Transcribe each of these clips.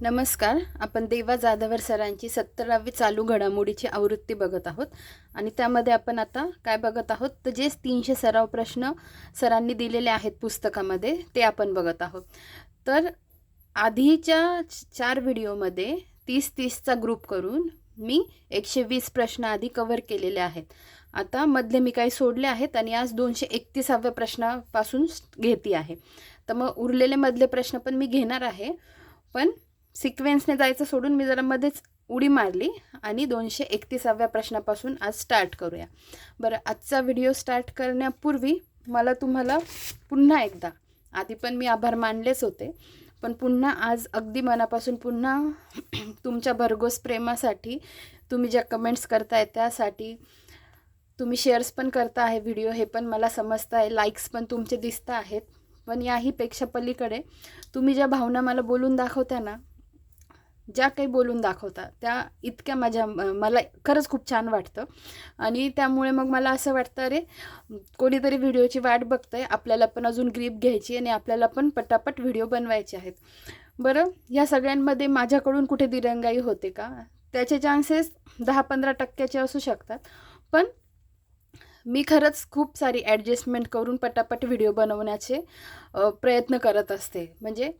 नमस्कार. आपण देवा जाधवर सरांची सत्तरावी चालू घडामोडीची आवृत्ती बघत आहोत. आणि त्यामध्ये आपण आता काय बघत आहोत? तर जे तीनशे सराव प्रश्न सरांनी दिलेले आहेत पुस्तकामध्ये ते आपण बघत आहोत. तर आधीच्या चार व्हिडिओमध्ये तीस तीसचा ग्रुप करून मी एकशे वीस प्रश्न आधी कवर केलेले आहेत. आता मधले मी काही सोडले आहेत आणि आज दोनशे एकतीसाव्या प्रश्नापासून घेते आहे. तर मग उरलेले मधले प्रश्न पण मी घेणार आहे. पण सिक्वेन्सने जायचं सोडून मी जरा मध्येच उडी मारली आणि दोनशे एकतीसाव्या प्रश्नापासून आज स्टार्ट करूया. बरं आजचा व्हिडिओ स्टार्ट करण्यापूर्वी मला तुम्हाला पुन्हा एकदा आधी पण मी आभार मानलेच होते पण पुन्हा आज अगदी मनापासून पुन्हा तुमच्या भरघोस प्रेमासाठी तुम्ही ज्या कमेंट्स करताय त्यासाठी तुम्ही शेअर्स पण करता आहे व्हिडिओ हे पण मला समजतं आहे लाईक्स पण तुमचे दिसत आहेत पण याहीपेक्षा पलीकडे तुम्ही ज्या भावना मला बोलून दाखवता ना ज्या काही बोलून दाखवता त्या इतक्या माझ्या मला खरंच खूप छान वाटतं. आणि त्यामुळे मग मला असं वाटतं अरे कोणीतरी व्हिडिओची वाट बघतंय आपल्याला पण अजून ग्रीप घ्यायची आणि आपल्याला पण पटापट व्हिडिओ बनवायचे आहेत. बरं या सगळ्यांमध्ये माझ्याकडून कुठे दिरंगाई होते का? त्याचे चान्सेस दहा पंधरा टक्क्याचे असू शकतात. पण मी खरंच खूप सारी ॲडजस्टमेंट करून पटापट व्हिडिओ बनवण्याचे प्रयत्न करत असते. म्हणजे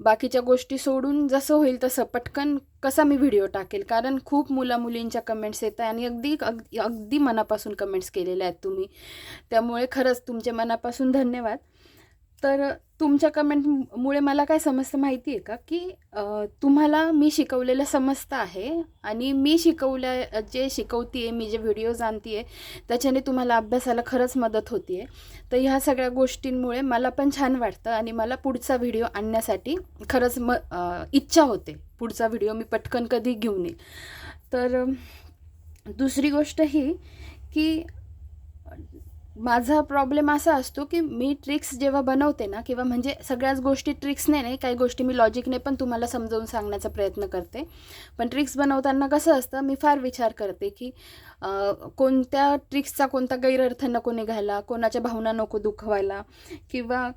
बाकीच्या गोष्टी सोडून जसं होईल तसं. पटकन कसा मी व्हिडिओ टाकेल? कारण खूप मुला मुलींच्या कमेंट्स येत आहे आणि अगदी अगदी अगदी मनापासून कमेंट्स केलेल्या आहेत तुम्ही. त्यामुळे खरंच तुमचे मनापासून धन्यवाद. तर तुमच्या कमेंटमुळे मला काय समजतं माहिती आहे का? की तुम्हाला मी शिकवलेलं समजतं आहे आणि मी शिकवल्या जे शिकवते आहे मी जे व्हिडिओज आणते आहे त्याच्याने तुम्हाला अभ्यासाला खरंच मदत होती आहे तर ह्या सगळ्या गोष्टींमुळे मला पण छान वाटतं आणि मला पुढचा व्हिडिओ आणण्यासाठी खरंच म इच्छा होते. पुढचा व्हिडिओ मी पटकन कधी घेऊन येईल. तर दुसरी गोष्ट ही की माझा प्रॉब्लेम असा असतो की मी ट्रिक्स जेव्हा बनवते ना किंवा म्हणजे सगळ्याच गोष्टी ट्रिक्सने नाही काही गोष्टी मी लॉजिकने पण तुम्हाला समजावून सांगण्याचा प्रयत्न करते. पण ट्रिक्स बनवताना कसं असतं मी फार विचार करते की कोणत्या ट्रिक्सचा कोणता गैरअर्थ नको निघायला कोणाच्या भावना नको दुखवायला किंवा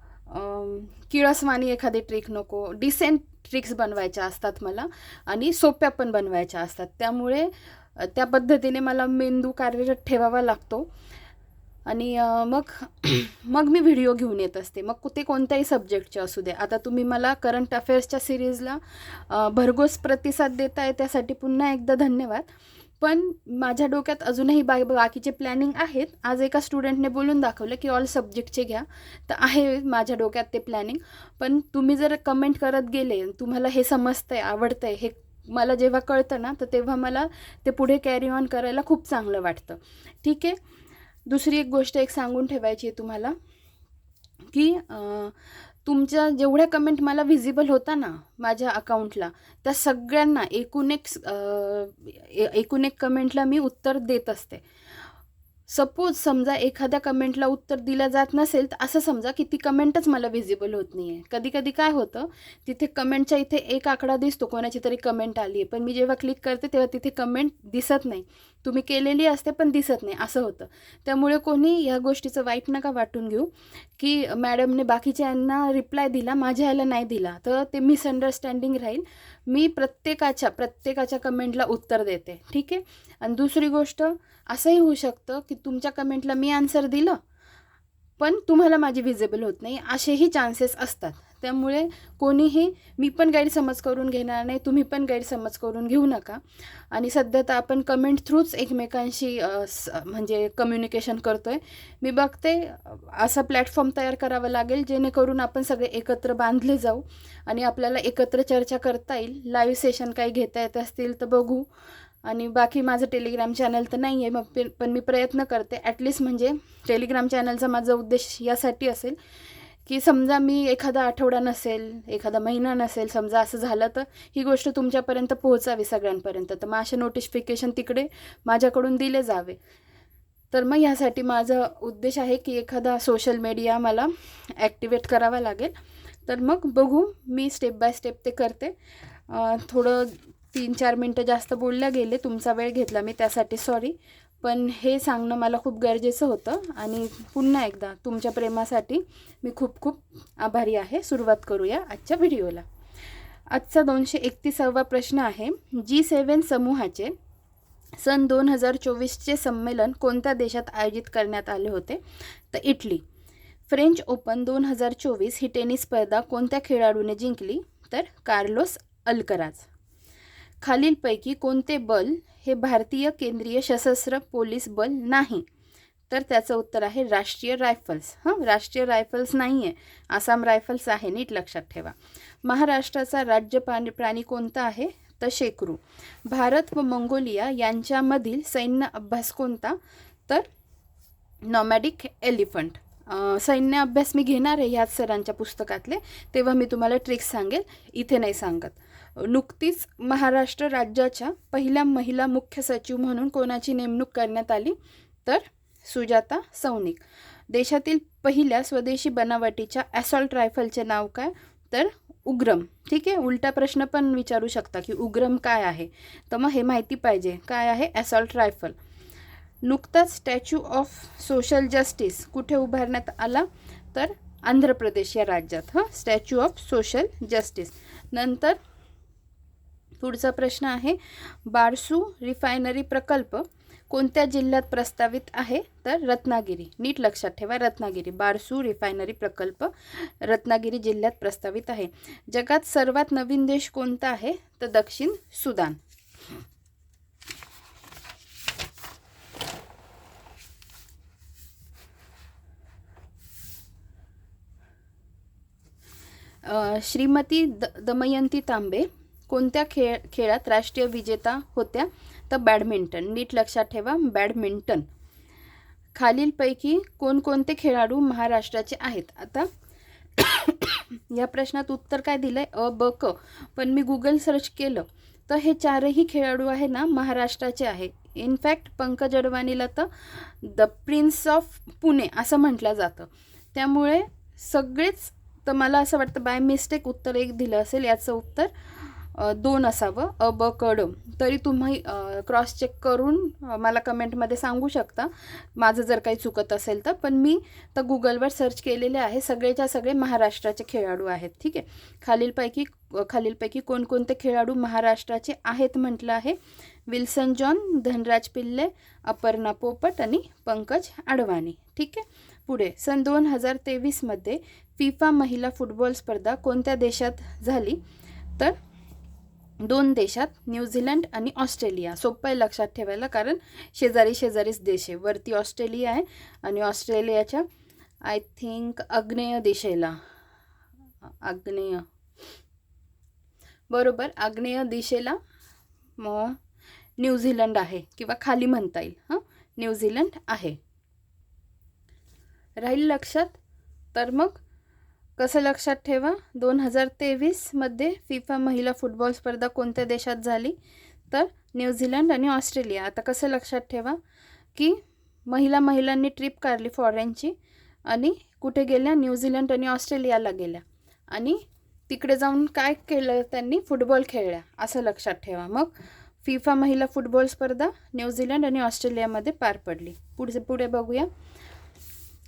किळसवाणी एखादी ट्रिक नको डिसेंट ट्रिक्स बनवायच्या असतात मला आणि सोप्या पण बनवायच्या असतात. त्यामुळे त्या पद्धतीने मला मेंदू कार्यरत ठेवावा लागतो. आणि मग मग मी व्हिडिओ घेऊन येत असते. मग ते कोणत्याही सब्जेक्टचे असू दे. आता तुम्ही मला करंट अफेअर्सच्या सिरीजला भरघोस प्रतिसाद देताय त्यासाठी पुन्हा एकदा धन्यवाद. पण माझ्या डोक्यात अजूनही बा बाकीचे प्लॅनिंग आहेत. आज एका स्टुडंटने बोलून दाखवलं की ऑल सब्जेक्टचे घ्या. तर आहे माझ्या डोक्यात ते प्लॅनिंग पण तुम्ही जर कमेंट करत गेले तुम्हाला हे समजतं आहे आवडतं आहे हे मला जेव्हा कळतं ना तर तेव्हा मला ते पुढे कॅरी ऑन करायला खूप चांगलं वाटतं. ठीक आहे? दुसरी एक गोष्ट एक सांगून ठेवायची आहे तुम्हाला की तुमच्या जेवढ्या कमेंट मला व्हिजिबल होता ना माझ्या अकाउंटला त्या सगळ्यांना एकूण एक एकूण एक कमेंटला मी उत्तर देत असते. सपोज समजा एखाद्या कमेंटला उत्तर दिलं जात नसेल तर असं समजा की ती कमेंटच मला व्हिजिबल होत नाही आहे कधी कधी काय होतं तिथे कमेंटच्या इथे एक आकडा दिसतो कोणाची तरी कमेंट आली आहे. पण मी जेव्हा क्लिक करते तेव्हा तिथे कमेंट दिसत नाही. तुम्ही केलेली असते पण दिसत नाही. असं होतं. त्यामुळे कोणी ह्या गोष्टीचं वाईट नका वाटून घेऊ की मॅडमने बाकीच्या यांना रिप्लाय दिला माझ्या याला नाही दिला तर ते मिसअंडरस्टँडिंग राहील. मी प्रत्येकाच्या प्रत्येकाच्या कमेंटला उत्तर देते. ठीक आहे? आणि दुसरी गोष्ट असंही होऊ शकतं की तुमच्या कमेंटला मी आन्सर दिलं पण तुम्हाला माझी विजिबल होत नाही. असेही चान्सेस असतात. त्यामुळे कोणीही मी पण गैरसमज करून घेणार नाही तुम्ही पण गैरसमज करून घेऊ नका. आणि सध्या तर आपण कमेंट थ्रूच एकमेकांशी स- म्हणजे कम्युनिकेशन करतो आहे मी बघते असा प्लॅटफॉर्म तयार करावा लागेल जेणेकरून आपण सगळे एकत्र बांधले जाऊ आणि आपल्याला एकत्र चर्चा करता येईल. लाईव्ह सेशन काही घेता येत असतील तर बघू. आणि बाकी माझं टेलिग्राम चॅनल तर नाही आहे मग पे- पण मी प्रयत्न करते. ॲटलिस्ट म्हणजे टेलिग्राम चॅनलचा माझा उद्देश यासाठी असेल की समजा मी एखादा आठवडा नसेल एखादा महिना नसेल समजा असं झालं तर ही गोष्ट तुमच्यापर्यंत पोहोचावी सगळ्यांपर्यंत. तर मग असे नोटिफिकेशन तिकडे माझ्याकडून दिले जावे. तर मग ह्यासाठी माझा उद्देश आहे की एखादा सोशल मीडिया मला ॲक्टिवेट करावा लागेल. तर मग बघू मी स्टेप बाय स्टेप ते करते. थोडं तीन चार मिनटं जास्त बोलल्या गेले तुमचा वेळ घेतला मी त्यासाठी सॉरी पण हे सांगणं मला खूप गरजेचं होतं आणि पुन्हा एकदा तुमच्या प्रेमासाठी मी खूप खूप आभारी आहे. सुरुवात करूया आजच्या व्हिडिओला. आजचा दोनशे एकतीसावा प्रश्न आहे जी सेवन समूहाचे सन दोन हजार चोवीसचे संमेलन कोणत्या देशात आयोजित करण्यात आले होते? तर इटली. फ्रेंच ओपन दोन हजार चोवीस ही टेनिस स्पर्धा कोणत्या खेळाडूने जिंकली? तर कार्लोस अल्कराज. खालीलपैकी कोणते बल हे भारतीय केंद्रीय सशस्त्र पोलीस बल नाही? तर त्याचं उत्तर आहे राष्ट्रीय रायफल्स. हां राष्ट्रीय रायफल्स नाही आहे आसाम रायफल्स आहे नीट लक्षात ठेवा. महाराष्ट्राचा राज्य प्राणी प्राणी कोणता आहे? तर शेकरू. भारत व मंगोलिया यांच्यामधील सैन्य अभ्यास कोणता? तर नॉमॅडिक एलिफंट. सैन्य अभ्यास मी घेणार आहे ह्याच सरांच्या पुस्तकातले. तेव्हा मी तुम्हाला ट्रिक्स सांगेल. इथे नाही सांगत. नुकतीच महाराष्ट्र राज्याच्या पहिल्या महिला मुख्य सचिव म्हणून कोणाची नेमणूक करण्यात आली? तर सुजाता सौनिक देशातील पहिल्या स्वदेशी बनावटीच्या ॲसॉल्ट रायफलचे नाव काय? तर उग्रम. ठीक आहे? उलटा प्रश्न पण विचारू शकता की उग्रम काय आहे? तर मग हे माहिती पाहिजे. काय आहे ॲसॉल्ट रायफल नुकताच स्टॅच्यू ऑफ सोशल जस्टिस कुठे उभारण्यात आला? तर आंध्र प्रदेश या राज्यात. हं? स्टॅच्यू ऑफ सोशल जस्टिस नंतर पुढचा प्रश्न आहे बारसू रिफायनरी प्रकल्प कोणत्या जिल्ह्यात प्रस्तावित आहे? तर रत्नागिरी. नीट लक्षात ठेवा रत्नागिरी. बारसू रिफायनरी प्रकल्प रत्नागिरी जिल्ह्यात प्रस्तावित आहे. जगात सर्वात नवीन देश कोणता आहे? तर दक्षिण सुदान. श्रीमती द दमयंती तांबे कोणत्या खेळ खेळात राष्ट्रीय विजेता होत्या? तर बॅडमिंटन. नीट लक्षात ठेवा बॅडमिंटन. खालीलपैकी कोणकोणते खेळाडू महाराष्ट्राचे आहेत? आता या प्रश्नात उत्तर काय दिलं आहे अ ब क. पण मी गुगल सर्च केलं तर हे चारही खेळाडू आहे ना महाराष्ट्राचे आहे. इनफॅक्ट पंकज अडवाणीला तर द प्रिन्स ऑफ पुणे असं म्हटलं जातं. त्यामुळे सगळेच तर मला असं वाटतं बाय मिस्टेक उत्तर एक दिलं असेल याचं उत्तर. दोन असावं अ ब कड तरी तुम्ही क्रॉस चेक करून मला कमेंटमध्ये सांगू शकता. माझं जर काही चुकत असेल तर. पण मी तर गुगलवर सर्च केलेले आहे. सगळेच्या सगळे महाराष्ट्राचे खेळाडू आहेत. ठीक आहे? खालीलपैकी खालीलपैकी कोणकोणते खेळाडू महाराष्ट्राचे आहेत म्हटलं आहे? विल्सन जॉन धनराज पिल्ले अपर्णा पोपट आणि पंकज अडवाणी ठीक आहे? पुढे सन दोन हजार तेवीसमध्ये फिफा महिला फुटबॉल स्पर्धा कोणत्या देशात झाली? तर दोन देशात न्यूझीलंड आणि ऑस्ट्रेलिया. सोपं आहे लक्षात ठेवायला कारण शेजारी शेजारीच देश आहे. वरती ऑस्ट्रेलिया आहे आणि ऑस्ट्रेलियाच्या आय थिंक आग्नेय दिशेला. आग्नेय. बरोबर आग्नेय दिशेला मग न्यूझीलंड आहे किंवा खाली म्हणता येईल. हां? न्यूझीलंड आहे. राहील लक्षात? तर मग कसं लक्षात ठेवा? दोन हजार तेवीसमध्ये फिफा महिला फुटबॉल स्पर्धा कोणत्या देशात झाली? तर न्यूझीलंड आणि ऑस्ट्रेलिया. आता कसं लक्षात ठेवा की महिला महिलांनी ट्रिप काढली फॉरेनची आणि कुठे गेल्या? न्यूझीलंड आणि ऑस्ट्रेलियाला गेल्या. आणि तिकडे जाऊन काय केलं त्यांनी? फुटबॉल खेळल्या. असं लक्षात ठेवा. मग फिफा महिला फुटबॉल स्पर्धा न्यूझीलंड आणि ऑस्ट्रेलियामध्ये पार पडली. पुढे पुढे बघूया.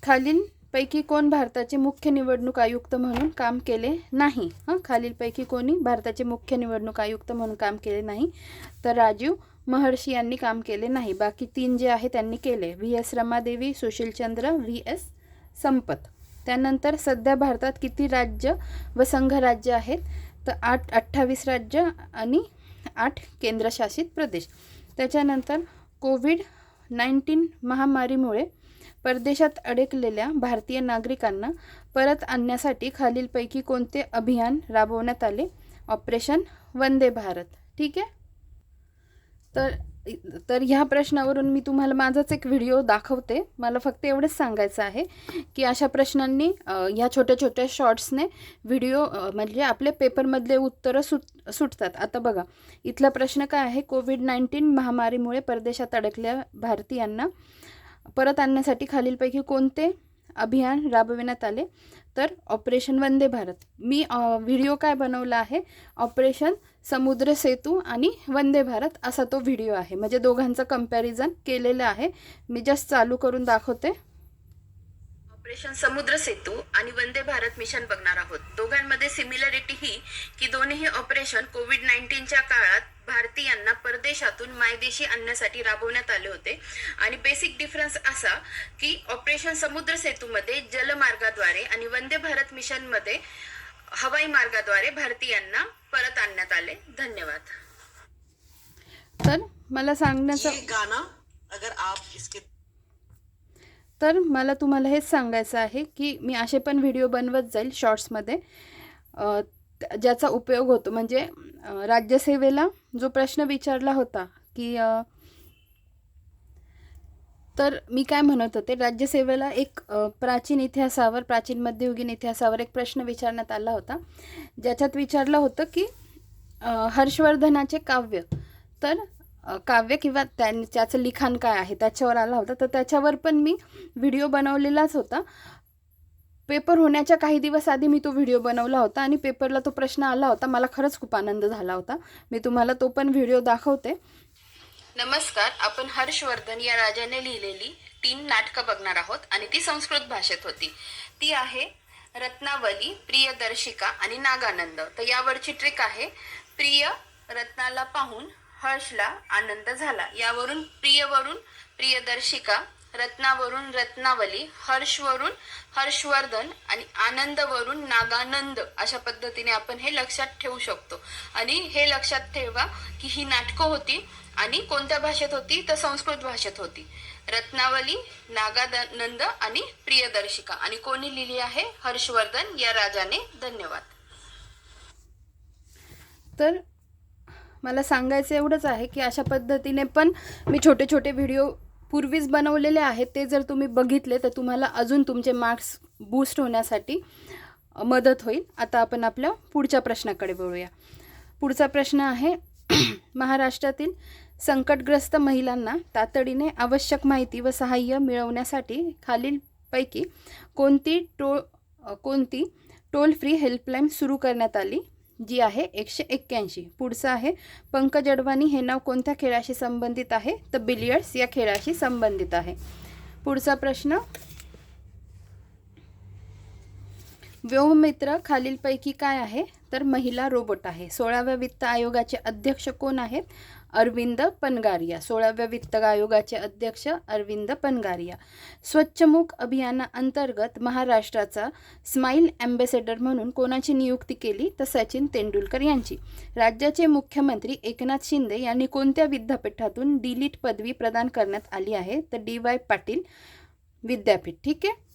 खालील पैकी कोण भारताचे मुख्य निवडणूक आयुक्त म्हणून काम केले नाही? हां खालीलपैकी कोणी भारताचे मुख्य निवडणूक आयुक्त म्हणून काम केले नाही? तर राजीव महर्षी यांनी काम केले नाही. बाकी तीन जे आहे त्यांनी केले. V. S. Ramadevi Sushilchandra V. S. Sampat. त्यानंतर सध्या भारतात किती राज्य व संघराज्य आहेत? तर आठ अठ्ठावीस राज्य आणि आठ केंद्रशासित प्रदेश. त्याच्यानंतर कोविड नाईन्टीन महामारीमुळे परदेशात अडकलेल्या भारतीय नागरिकांना परत आणण्यासाठी खालीलपैकी कोणते अभियान राबवण्यात आले? ऑपरेशन वंदे भारत. ठीक आहे? तर तर ह्या प्रश्नावरून मी तुम्हाला माझाच एक व्हिडिओ दाखवते. मला फक्त एवढंच सांगायचं आहे की अशा प्रश्नांनी ह्या छोट्या छोट्या शॉर्ट्सने व्हिडिओ म्हणजे आपले पेपरमधले उत्तरं सुट सुटतात. आता बघा इथला प्रश्न काय आहे? कोविड नाईन्टीन महामारीमुळे परदेशात अडकल्या भारतीयांना परत आणण्यासाठी खालीलपैकी कोणते अभियान राबविण्यात आले? तर ऑपरेशन वंदे भारत. मी व्हिडिओ काय बनवला आहे? ऑपरेशन समुद्र सेतू आणि वंदे भारत असा तो व्हिडिओ आहे. म्हणजे दोघांचं कंपॅरिझन केलेलं आहे. मी जस्ट चालू करून दाखवते. ऑपरेशन समुद्र सेतू आणि वंदे भारत मिशन बघणार आहोत. दोघांमध्ये सिमिलरिटी ही की दोन्ही ऑपरेशन कोविड नाईन्टीनच्या काळात भारतीयांना परदेशातून मायदेशी आणण्यासाठी राबवण्यात आले होते. आणि बेसिक डिफरन्स असा की ऑपरेशन समुद्र सेतूमध्ये जलमार्गाद्वारे आणि वंदे भारत मिशनमध्ये हवाई मार्गाद्वारे भारतीयांना परत आणण्यात आले. धन्यवाद. तर मला सांगण्याचं गाना अगर आप इसके तर मला तुम्हाला हेच सांगायचं आहे की मी असे पण व्हिडिओ बनवत जाईल शॉर्ट्समध्ये. ज्याचा उपयोग होतो. म्हणजे राज्यसेवेला जो प्रश्न विचारला होता की तर मी काय म्हणत होते? राज्यसेवेला एक प्राचीन इतिहासावर प्राचीन मध्ययुगीन इतिहासावर एक प्रश्न विचारण्यात आला होता. ज्याच्यात विचारलं होतं की हर्षवर्धनाचे काव्य. तर काव्य किंवा त्यां त्याचं लिखाण काय आहे त्याच्यावर आला होता. तर त्याच्यावर पण मी व्हिडिओ बनवलेलाच होता. पेपर होण्याच्या काही दिवस आधी मी तो व्हिडिओ बनवला होता आणि पेपरला तो प्रश्न आला होता. मला खरंच खूप आनंद झाला होता. मी तुम्हाला तो पण व्हिडिओ दाखवते. नमस्कार आपण हर्षवर्धन या राजाने लिहिलेली तीन नाटकं बघणार आहोत आणि ती संस्कृत भाषेत होती. ती आहे रत्नावली प्रियदर्शिका आणि नागानंद. तर यावरची ट्रिक आहे प्रिय रत्नाला पाहून हर्षला आनंद झाला. यावरून प्रियवरून प्रियदर्शिका रत्नावरून रत्नावली हर्षवरून हर्षवर्धन आणि आनंदवरून नागानंद अशा पद्धतीने आपण हे लक्षात ठेवू शकतो. आणि हे लक्षात ठेवा की ही नाटकं होती आणि कोणत्या भाषेत होती? तर संस्कृत भाषेत होती. रत्नावली नागानंद आणि प्रियदर्शिका. आणि कोणी लिहिली आहे? हर्षवर्धन या राजाने. धन्यवाद. तर मला सांगायचं एवढंच आहे की अशा पद्धतीने पण मी छोटे छोटे व्हिडिओ पूर्वीच बनवलेले आहेत ते जर तुम्ही बघितले तर तुम्हाला अजून तुमचे मार्क्स बूस्ट होण्यासाठी मदत होईल. आता आपण आपल्या पुढच्या प्रश्नाकडे वळूया. पुढचा प्रश्न आहे महाराष्ट्रातील संकटग्रस्त महिलांना तातडीने आवश्यक माहिती व सहाय्य मिळवण्यासाठी खालीलपैकी कोणती टो कोणती टोल फ्री हेल्पलाईन सुरू करण्यात आली? जी आहे एकशे एक्क्याऐंशी. पुढचं आहे पंकज अडवाणी हे नाव कोणत्या खेळाशी संबंधित आहे? तर बिलियर्ड्स या खेळाशी संबंधित आहे. पुढचा प्रश्न व्योममित्र खालीलपैकी काय आहे? तर महिला रोबोट आहे. सोळाव्या वित्त आयोगाचे अध्यक्ष कोण आहेत? अरविंद पनगारिया. सोळाव्या वित्त आयोगाचे अध्यक्ष अरविंद पनगारिया. स्वच्छमुख अभियानाअंतर्गत महाराष्ट्राचा स्माईल ॲम्बेसेडर म्हणून कोणाची नियुक्ती केली? तर सचिन तेंडुलकर यांची. राज्याचे मुख्यमंत्री एकनाथ शिंदे यांनी कोणत्या विद्यापीठातून डिलीट पदवी प्रदान करण्यात आली आहे? तर डी वाय पाटील विद्यापीठ. ठीक आहे?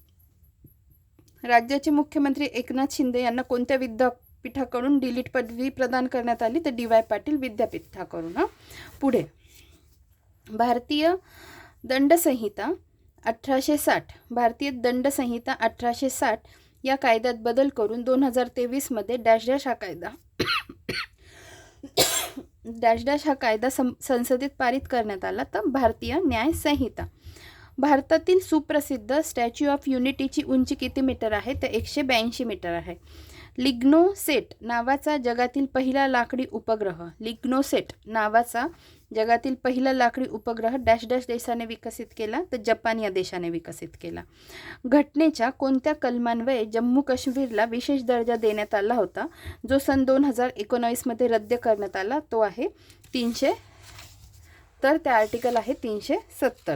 राज्याचे मुख्यमंत्री एकनाथ शिंदे यांना कोणत्या विद्यापीठाकडून डिलीट पदवी प्रदान करण्यात आली? तर डी वाय पाटील विद्यापीठाकडून हां. पुढे. भारतीय दंडसंहिता अठराशे साठ. भारतीय दंडसंहिता अठराशे साठ या कायद्यात बदल करून दोन हजार तेवीसमध्ये डॅश डॅश हा कायदा डॅश डॅश हा कायदा सं संसदेत पारित करण्यात आला. तर भारतीय न्याय संहिता भारतातील सुप्रसिद्ध स्टॅच्यू ऑफ युनिटीची उंची किती मीटर आहे? तर एकशे ब्याऐंशी मीटर आहे. लिग्नोसेट नावाचा जगातील पहिला लाकडी उपग्रह. लिग्नोसेट नावाचा जगातील पहिला लाकडी उपग्रह डॅश डॅश देशाने विकसित केला तर जपान या देशाने विकसित केला. घटनेच्या कोणत्या कलमान्वये जम्मू काश्मीरला विशेष दर्जा देण्यात आला होता? जो सन दोन हजार एकोणावीसमध्ये रद्द करण्यात आला तो आहे तीनशे तर त्या आर्टिकल आहे तीनशे सत्तर.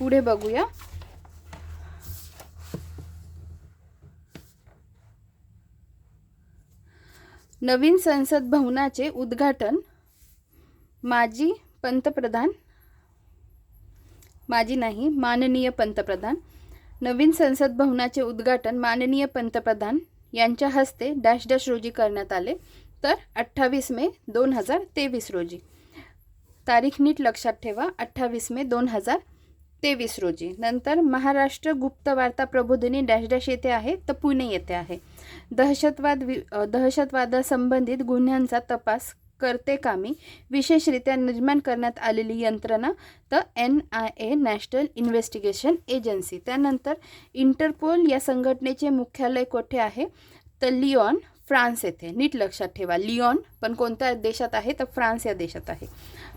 पुढे बघूया. नवीन संसद भवनाचे उद्घाटन माजी पंतप्रधान माजी नाही माननीय पंतप्रधान. नवीन संसद भवनाचे उद्घाटन माननीय पंतप्रधान यांच्या हस्ते डॅश डॅश रोजी करण्यात आले. तर अठ्ठावीस मे दोन हजार तेवीस रोजी. तारीख नीट लक्षात ठेवा अठ्ठावीस मे दोन हजार तेवीस रोजी. नंतर महाराष्ट्र गुप्त वार्ता प्रबोधिनी डॅश डॅश येथे आहे तर पुणे येथे आहे. दहशतवाद वि दहशतवादासंबंधित गुन्ह्यांचा तपास करते कामी विशेषरित्या निर्माण करण्यात आलेली यंत्रणा तर N I A National Investigation Agency. त्यानंतर इंटरपोल या संघटनेचे मुख्यालय कोठे आहे? तर लिओन फ्रान्स येथे. नीट लक्षात ठेवा. लिओन पण कोणत्या देशात आहे? तर फ्रान्स या देशात आहे.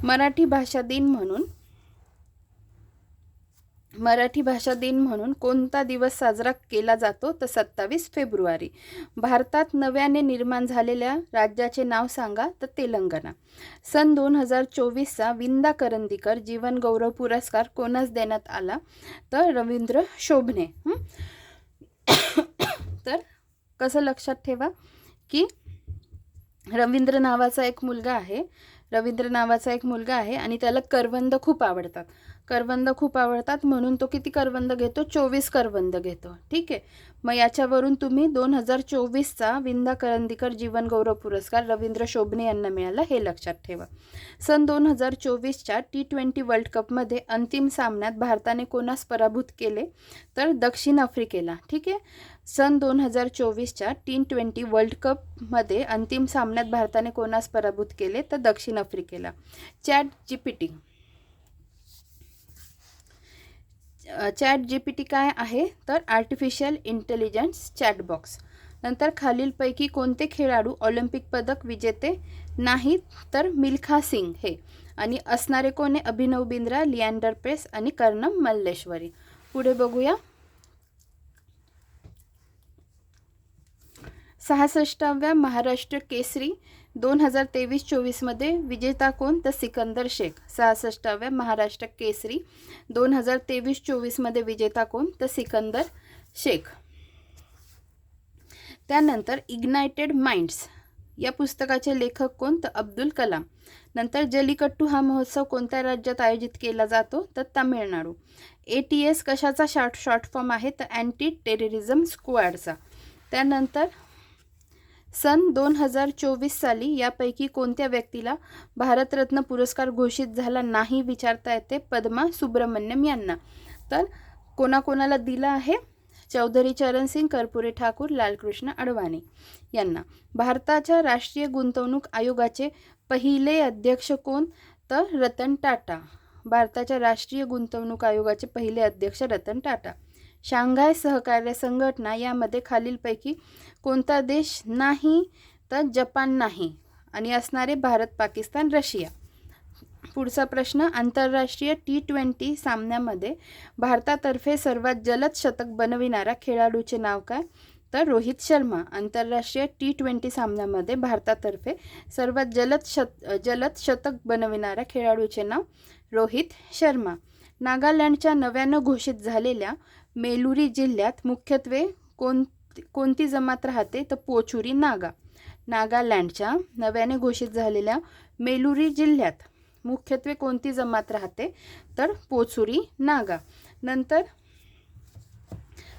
मराठी भाषा दिन म्हणून मराठी भाषा दिन म्हणून कोणता दिवस साजरा केला जातो तर सत्तावीस फेब्रुवारी. भारतात नव्याने निर्माण झालेल्या राज्याचे नाव सांगा तर तेलंगणा. सन दोन हजार चोवीसचा विंदा करंदीकर जीवन गौरव पुरस्कार कोणास देण्यात आला? तर रवींद्र शोभणे. तर कसं लक्षात ठेवा की रवींद्र नावाचा एक मुलगा आहे. रवींद्र नावाचा एक मुलगा आहे आणि त्याला करवंद खूप आवडतात. करवंद खूप आवडतात म्हणून तो किती करवंद घेतो? चोवीस करवंद घेतो. ठीक आहे? मग याच्यावरून तुम्ही दोन हजार चोवीसचा विंदा करंदीकर जीवनगौरव पुरस्कार रवींद्र शोभणे यांना मिळाला हे लक्षात ठेवा. सन दोन हजार चोवीसच्या टी ट्वेंटी वर्ल्ड कपमध्ये अंतिम सामन्यात भारताने कोणास पराभूत केले? तर दक्षिण आफ्रिकेला. ठीक आहे? सन दोन हजार चोवीसच्या टी ट्वेंटी वर्ल्ड कपमध्ये अंतिम सामन्यात भारताने कोणास पराभूत केले? तर दक्षिण आफ्रिकेला. Chat GPT P T chat G P T काय आहे? तर आर्टिफिशियल इंटेलिजन्स चॅटबॉक्स नंतर खालीलपैकी कोणते खेळाडू ऑलिम्पिक पदक विजेते नाहीत? तर मिल्खा सिंग हे. आणि असणारे कोण आहे? अभिनव बिंद्रा लिॲन्डर पेस आणि कर्णम मल्लेश्वरी. पुढे बघूया. सहासष्टाव्या महाराष्ट्र केसरी दोन हजार तेवीस चोवीसमध्ये विजेता कोण? तर सिकंदर शेख. सहासष्टाव्या महाराष्ट्र केसरी. दोन हजार तेवीस चोवीसमध्ये विजेता कोण? तर सिकंदर शेख. त्यानंतर इग्नायटेड माइंड्स या पुस्तकाचे लेखक कोण? तर अब्दुल कलाम. नंतर जलीकट्टू हा महोत्सव कोणत्या राज्यात आयोजित केला जातो? तर तामिळनाडू. ए टी एस कशाचा शॉर्ट शॉर्ट फॉर्म आहे? तर अँटी टेररिझम स्क्वॅडचा त्यानंतर सन दोन हजार चोवीस साली यापैकी कोणत्या व्यक्तीला भारतरत्न पुरस्कार घोषित झाला नाही विचारता येते पद्मा सुब्रमण्यम यांना. तर कोणाकोणाला दिला आहे? चौधरी चरण सिंग कर्पुरे ठाकूर लालकृष्ण अडवाणी यांना. भारताच्या राष्ट्रीय गुंतवणूक आयोगाचे पहिले अध्यक्ष कोण? तर रतन टाटा. भारताच्या राष्ट्रीय गुंतवणूक आयोगाचे पहिले अध्यक्ष रतन टाटा. शांघाय सहकार्य संघटना यामध्ये खालीलपैकी कोणता देश नाही तर जपान नाही. आणि असणारे भारत पाकिस्तान रशिया. पुढचा प्रश्न आंतरराष्ट्रीय टी ट्वेंटी सामन्यामध्ये भारतातर्फे सर्वात जलद शतक बनविणारा खेळाडूचे नाव काय? तर रोहित शर्मा. आंतरराष्ट्रीय टी ट्वेंटी सामन्यामध्ये भारतातर्फे सर्वात जलद शत जलद शतक बनविणाऱ्या खेळाडूचे नाव रोहित शर्मा. नागालँडच्या नव्यानं घोषित झालेल्या मेलुरी जिल्ह्यात मुख्यत्वे कोण कोणती जमात राहते तर पोचुरी नागा. नागालँडच्या नव्याने घोषित झालेल्या मेलुरी जिल्ह्यात मुख्यत्वे कोणती जमात राहते तर पोचुरी नागा. नंतर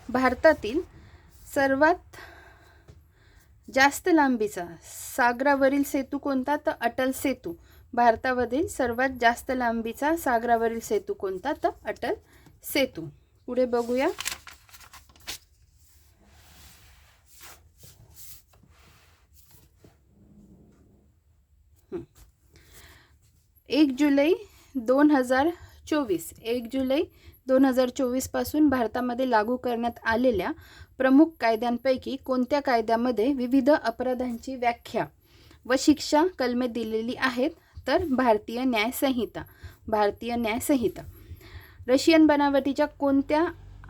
भारतातील सर्वात जास्त लांबीचा सागरावरील सेतू कोणता तर अटल सेतू. भारतामधील सर्वात जास्त लांबीचा सागरावरील सेतू कोणता तर अटल सेतू. पुढे बघूया. एक जुलै दोन हजार चोवीस. एक जुलै दोन हजार चोवीसपासून भारतामध्ये लागू करण्यात आलेल्या प्रमुख कायद्यांपैकी कोणत्या कायद्यामध्ये विविध अपराधांची व्याख्या व शिक्षा कलमे दिलेली आहेत? तर भारतीय न्यायसंहिता. भारतीय न्यायसंहिता. रशियन बनावटीच्या कोणत्या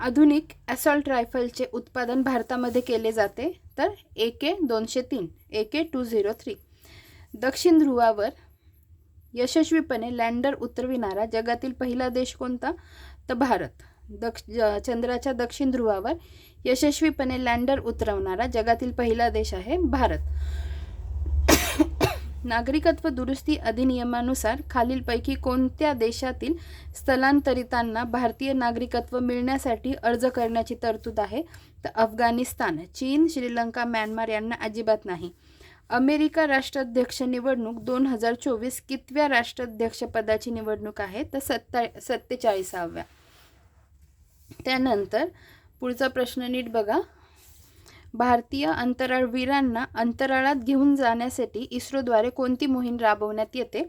आधुनिक ॲसॉल्ट रायफलचे उत्पादन भारतामध्ये केले जाते? तर ए के दोनशे तीन A K two zero three दक्षिण ध्रुवावर यशस्वीपणे लँडर उतरविणारा जगातील पहिला देश कोणता? तर भारत. दक्ष चंद्राच्या दक्षिण ध्रुवावर यशस्वीपणे लँडर उतरवणारा जगातील पहिला देश आहे भारत. नागरिकत्व दुरुस्ती अधिनियमानुसार खालीलपैकी कोणत्या देशातील स्थलांतरितांना भारतीय नागरिकत्व मिळण्यासाठी अर्ज करण्याची तरतूद आहे? तर अफगाणिस्तान चीन श्रीलंका म्यानमार यांना अजिबात नाही. अमेरिका राष्ट्राध्यक्ष निवडणूक दोन हजार चोवीस कितव्या राष्ट्राध्यक्षपदाची निवडणूक आहे? तर सत्ता सत्तेचाळीसाव्या. त्यानंतर पुढचा प्रश्न नीट बघा. भारतीय अंतराळवीरांना अंतराळात घेऊन जाण्यासाठी इस्रोद्वारे कोणती मोहीम राबवण्यात येते?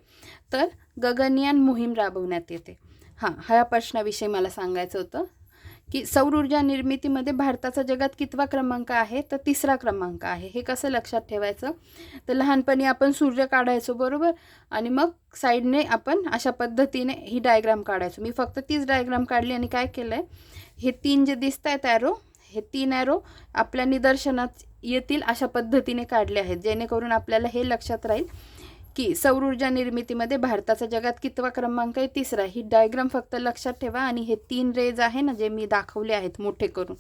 तर गगनयान मोहीम राबवण्यात येते. हां ह्या प्रश्नाविषयी मला सांगायचं होतं की सौर ऊर्जा निर्मितीमध्ये भारताचा जगात कितवा क्रमांक आहे? तर तिसरा क्रमांक आहे. हे कसं लक्षात ठेवायचं? तर लहानपणी आपण सूर्य काढायचो बरोबर? आणि मग साईडने आपण अशा पद्धतीने ही डायग्राम काढायचो. मी फक्त तीच डायग्राम काढली आणि काय केलं आहे हे तीन जे दिसत आहेत ॲरो हे तीन ॲरो आपल्या निदर्शनात येतील अशा पद्धतीने काढले आहेत. जेणेकरून आपल्याला हे लक्षात राहील की सौर ऊर्जा निर्मितीमध्ये भारताचा जगात कितवा क्रमांक आहे? तिसरा. ही डायग्राम फक्त लक्षात ठेवा आणि हे तीन रेज आहे ना जे मी दाखवले आहेत मोठे करून.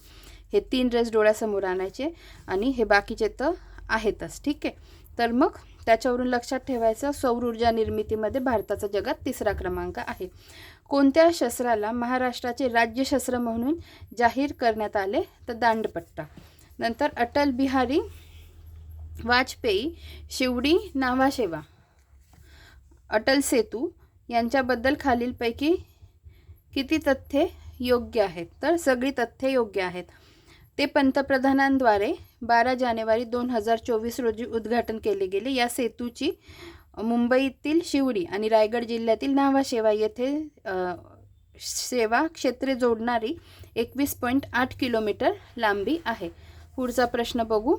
हे तीन रेज डोळ्यासमोर आणायचे आणि हे बाकीचे तर आहेतच. ठीक आहे? तर मग त्याच्यावरून लक्षात ठेवायचं सौर ऊर्जा निर्मितीमध्ये भारताचा जगात तिसरा क्रमांक आहे. कोणत्या शस्त्राला महाराष्ट्राचे राज्यशस्त्र म्हणून जाहीर करण्यात आले? तर दांडपट्टा. नंतर अटल बिहारी वाजपेयी शिवडी नावाशेवा. अटल सेतू यांच्याबद्दल खालीलपैकी किती तथ्ये योग्य आहेत? तर सगळी तथ्ये योग्य आहेत. ते पंतप्रधानांद्वारे बारा जानेवारी दोन हजार चोवीस रोजी उद्घाटन केले गेले. या सेतूची मुंबईतील शिवडी आणि रायगड जिल्ह्यातील नावाशेवा येथे सेवा क्षेत्रे जोडणारी एकवीस पॉईंट आठ किलोमीटर लांबी आहे. पुढचा प्रश्न बघू.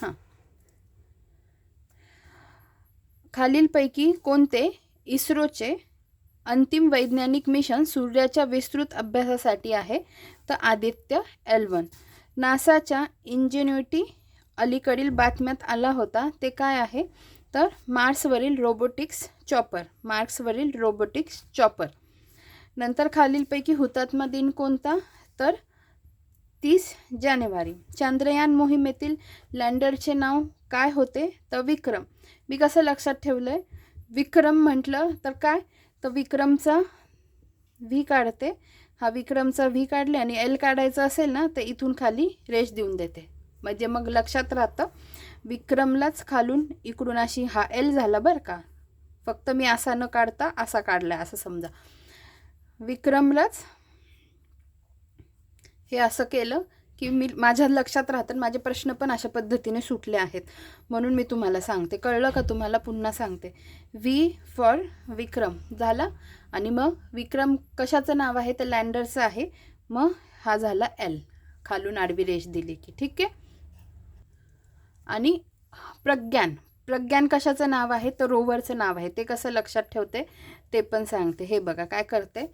हां. खालीलपैकी कोणते इस्रोचे अंतिम वैज्ञानिक मिशन सूर्याच्या विस्तृत अभ्यासासाठी आहे? तर आदित्य एल वन नासाच्या इंजिन्युटी अलीकडील बातम्यात आला होता. ते काय आहे? तर मार्सवरील रोबोटिक्स चॉपर. मार्क्सवरील रोबोटिक्स चॉपर. नंतर खालीलपैकी हुतात्मा दिन कोणता? तर तीस जानेवारी. चांद्रयान मोहिमेतील लँडरचे नाव काय होते? तर विक्रम. मी कसं लक्षात ठेवलं आहे विक्रम म्हटलं तर काय? तर विक्रमचा व्ही काढते. हा विक्रमचा व्ही काढले आणि एल काढायचं असेल ना तर इथून खाली रेष देऊन देते. म्हणजे मग लक्षात राहतं विक्रमलाच खालून इकडून अशी हा एल झाला बरं का? फक्त मी असा न काढता असा काढला असं समजा. विक्रमलाच हे असं केलं की मी माझ्या लक्षात राहतं आणि माझे प्रश्न पण अशा पद्धतीने सुटले आहेत. म्हणून मी तुम्हाला सांगते. कळलं का तुम्हाला? पुन्हा सांगते. व्ही फॉर विक्रम झाला. आणि मग विक्रम कशाचं नाव आहे? तर लँडरचं आहे. मग हा झाला एल खालून आडवी रेष दिली की ठीक आहे? आणि प्रज्ञान. प्रज्ञान कशाचं नाव आहे? तर रोवरचं नाव आहे. ते कसं लक्षात ठेवते? ते पण सांगते. हे बघा काय करते?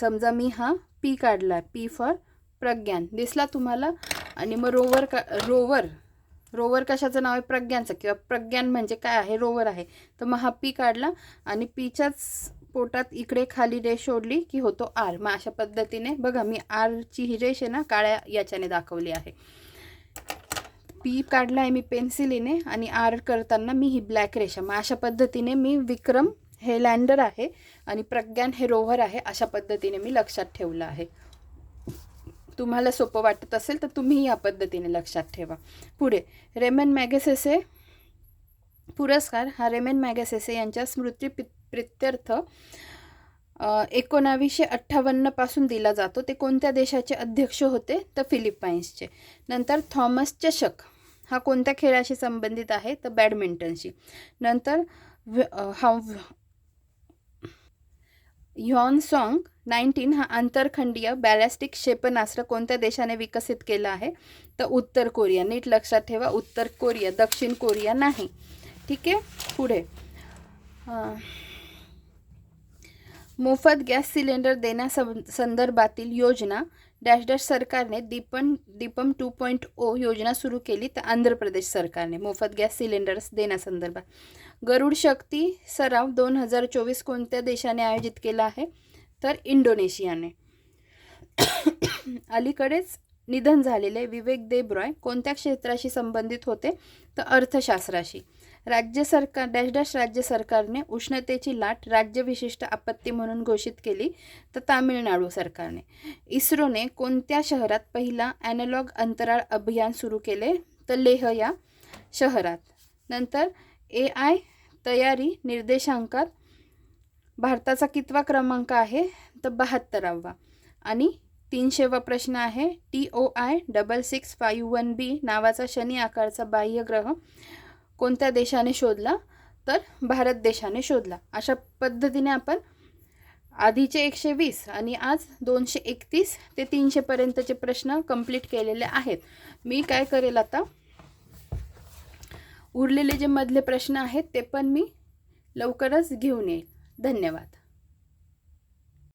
समजा मी हा पी काढला. P for Pragyan. दिसला तुम्हाला? आणि मग रोवर का रोवर. रोवर कशाचं नाव आहे? प्रज्ञानचं किंवा प्रज्ञान म्हणजे काय आहे? रोवर आहे. तर मग हा पी काढला आणि पीच्याच पोटात इकडे खाली रेष ओढली की होतो आर. मग अशा पद्धतीने बघा मी आरची ही रेष आहे ना काळ्या याच्याने दाखवली आहे. पी काढला आहे मी पेन्सिलीने आणि आर करताना मी ही ब्लॅक रेषा मग अशा पद्धतीने मी विक्रम हे लँडर आहे आणि प्रज्ञान हे रोव्हर आहे अशा पद्धतीने मी लक्षात ठेवलं आहे. तुम्हाला सोपं वाटत असेल तर तुम्ही या पद्धतीने लक्षात ठेवा. पुढे रेमन मॅगेसेसे पुरस्कार. हा रेमन मॅगेसेसे यांच्या स्मृती प्रित्यर्थ एकोणावीसशे अठ्ठावन्नपासून दिला जातो. ते कोणत्या देशाचे अध्यक्ष होते? तर फिलिपाईन्सचे. नंतर थॉमस चषक. हा कोणत्या खेळाशी संबंधित आहे? तर बॅडमिंटनशी. नंतर व्ह- हा ह्यॉन सॉन्ग नाईन्टीन हा आंतरखंडीय बॅलॅस्टिक क्षेपणास्त्र कोणत्या देशाने विकसित केलं आहे? तर उत्तर कोरिया. नीट लक्षात ठेवा उत्तर कोरिया दक्षिण कोरिया नाही. ठीक आहे? पुढे. मोफत गॅस सिलेंडर देण्यासं संदर्भातील योजना डॅश डॅश सरकारने दीपन दीपम टू पॉईंट ओ योजना सुरू केली तर आंध्र प्रदेश सरकारने मोफत गॅस सिलेंडर्स देण्यासंदर्भात. गरुड शक्ती सराव दोन हजार चोवीस कोणत्या देशाने आयोजित केला आहे? तर इंडोनेशियाने. अलीकडेच निधन झालेले विवेक देबरॉय कोणत्या क्षेत्राशी संबंधित होते? तर अर्थशास्त्राशी. राज्य सरकार डॅश डॅश राज्य सरकारने उष्णतेची लाट राज्यविशिष्ट आपत्ती म्हणून घोषित केली तर तामिळनाडू सरकारने. इस्रोने कोणत्या शहरात पहिला ॲनलॉग अंतराळ अभियान सुरू केले? तर लेह या शहरात. नंतर ए आय तयारी निर्देशांकात. भारताचा कितवा क्रमांक आहे? तर बहात्तरावा. आणि तीनशेवा प्रश्न आहे. T O I double six five one B नावाचा शनी आकारचा बाह्यग्रह कोणत्या देशाने शोधला? तर भारत देशाने शोधला. अशा पद्धतीने आपण आधीचे एकशे वीस आणि आज दोनशे एकतीस ते तीनशेपर्यंतचे प्रश्न कंप्लीट केलेले आहेत. मी काय करेल आता? उरलेले जे मधले प्रश्न आहेत ते पण मी लवकरच घेऊन येईल. धन्यवाद.